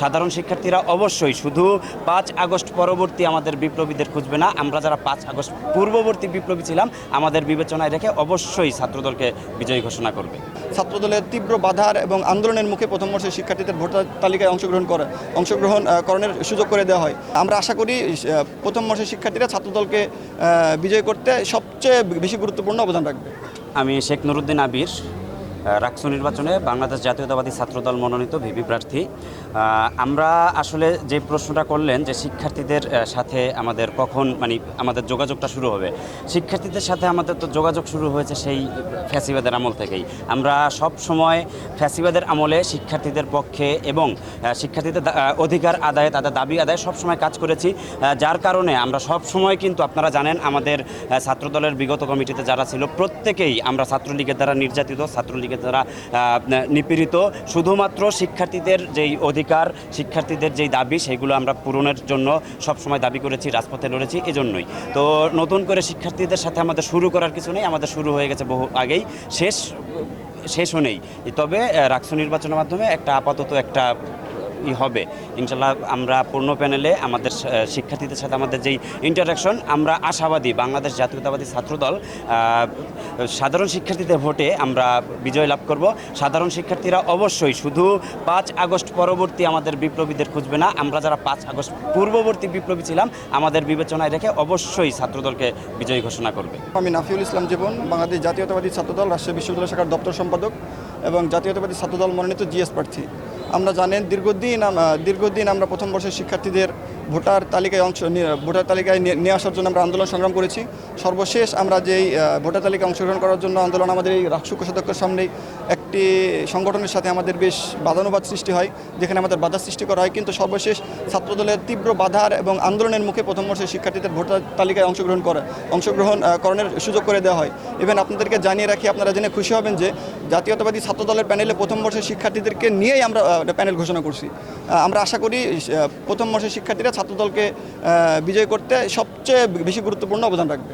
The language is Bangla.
সাধারণ শিক্ষার্থীরা অবশ্যই শুধু পাঁচ আগস্ট পরবর্তী আমাদের বিপ্লবীদের খুঁজবে না আমরা যারা পাঁচ আগস্ট পূর্ববর্তী বিপ্লবী ছিলাম আমাদের বিবেচনায় রেখে অবশ্যই ছাত্রদলকে বিজয়ী ঘোষণা করবে। ছাত্রদলের তীব্র বাধার এবং আন্দোলনের মুখে প্রথম বর্ষের শিক্ষার্থীদের ভোটার তালিকায় অংশগ্রহণ করে অংশগ্রহণ করণের সুযোগ করে দেওয়া হয়। আমরা আশা করি প্রথম বর্ষের শিক্ষার্থীরা ছাত্রদলকে বিজয় করতে সবচেয়ে বেশি গুরুত্বপূর্ণ অবদান রাখবে। আমি শেখ নুরুদ্দিন আবির রাকসু নির্বাচনে বাংলাদেশ জাতীয়তাবাদী ছাত্রদল মনোনীত ভিপি প্রার্থী। আমরা আসলে যে প্রশ্নটা করলেন যে শিক্ষার্থীদের সাথে আমাদের কখন মানে আমাদের যোগাযোগটা শুরু হবে, শিক্ষার্থীদের সাথে আমাদের তো যোগাযোগ শুরু হয়েছে সেই ফ্যাসিবাদের আমল থেকেই। আমরা সব সময় ফ্যাসিবাদের আমলে শিক্ষার্থীদের পক্ষে এবং শিক্ষার্থীদের অধিকার আদায়ে, তাদের দাবি আদায়ে সব সময় কাজ করেছি যার কারণে আমরা সব সময় কিন্তু আপনারা জানেন আমাদের ছাত্রদলের বিগত কমিটিতে যারা ছিল প্রত্যেকেই আমরা ছাত্রলীগের দ্বারা নির্যাতিত, ছাত্রলীগের দ্বারা তারা নিপীড়িত। শুধুমাত্র শিক্ষার্থীদের যেই অধিকার, শিক্ষার্থীদের যেই দাবি, সেগুলো আমরা পূরণের জন্য সবসময় দাবি করেছি, রাজপথে লড়েছি, এজন্যই। তো নতুন করে শিক্ষার্থীদের সাথে আমাদের শুরু করার কিছু নেই, আমাদের শুরু হয়ে গেছে বহু আগেই, শেষ, শেষও নেই। তবে রাক্স নির্বাচনের মাধ্যমে একটা আপাতত একটা ই হবে। ইনশাল্লাহ আমরা পূর্ণ প্যানেলে আমাদের শিক্ষার্থীদের সাথে আমাদের যেই ইন্টারাকশন আমরা আশাবাদী বাংলাদেশ জাতীয়তাবাদী ছাত্রদল সাধারণ শিক্ষার্থীদের ভোটে আমরা বিজয় লাভ করব। সাধারণ শিক্ষার্থীরা অবশ্যই শুধু পাঁচ আগস্ট পরবর্তী আমাদের বিপ্লবীদের খুঁজবে না, আমরা যারা পাঁচ আগস্ট পূর্ববর্তী বিপ্লবী ছিলাম, আমাদের বিবেচনায় রেখে অবশ্যই ছাত্রদলকে বিজয়ী ঘোষণা করবে। আমি নাফিউল ইসলাম জীবন, বাংলাদেশ জাতীয়তাবাদী ছাত্রদল রাজশাহী বিশ্ববিদ্যালয় শাখার দপ্তর সম্পাদক এবং জাতীয়তাবাদী ছাত্রদল মনোনীত জিএস প্রার্থী। আমরা জানেন দীর্ঘদিন দীর্ঘদিন আমরা প্রথম বর্ষের শিক্ষার্থীদের ভোটার তালিকায় অংশ ভোটার তালিকায় নিয়ে আসার জন্য আমরা আন্দোলন সংগ্রাম করেছি। সর্বশেষ আমরা যেই ভোটার তালিকায় অংশগ্রহণ করার জন্য আন্দোলন আমাদের এই রাষ্ট্র কোষাধ্যক্ষের সামনেই একটি সংগঠনের সাথে আমাদের বেশ বাদানুবাদ সৃষ্টি হয়, যেখানে আমাদের বাধা সৃষ্টি করা হয়। কিন্তু সর্বশেষ ছাত্রদলের তীব্র বাধার এবং আন্দোলনের মুখে প্রথম বর্ষের শিক্ষার্থীদের ভোটার তালিকায় অংশগ্রহণ করে অংশগ্রহণ করণের সুযোগ করে দেওয়া হয়। ইভেন আপনাদেরকে জানিয়ে রাখি, আপনারা জেনে খুশি হবেন যে জাতীয়তাবাদী ছাত্রদলের প্যানেলে প্রথম বর্ষের শিক্ষার্থীদেরকে নিয়েই আমরা আহ, প্যানেল ঘোষণা করছি। আমরা আশা করি প্রথম বর্ষের শিক্ষার্থীরা ছাত্রদলকে বিজয় করতে সবচেয়ে বেশি গুরুত্বপূর্ণ অবদান রাখবে।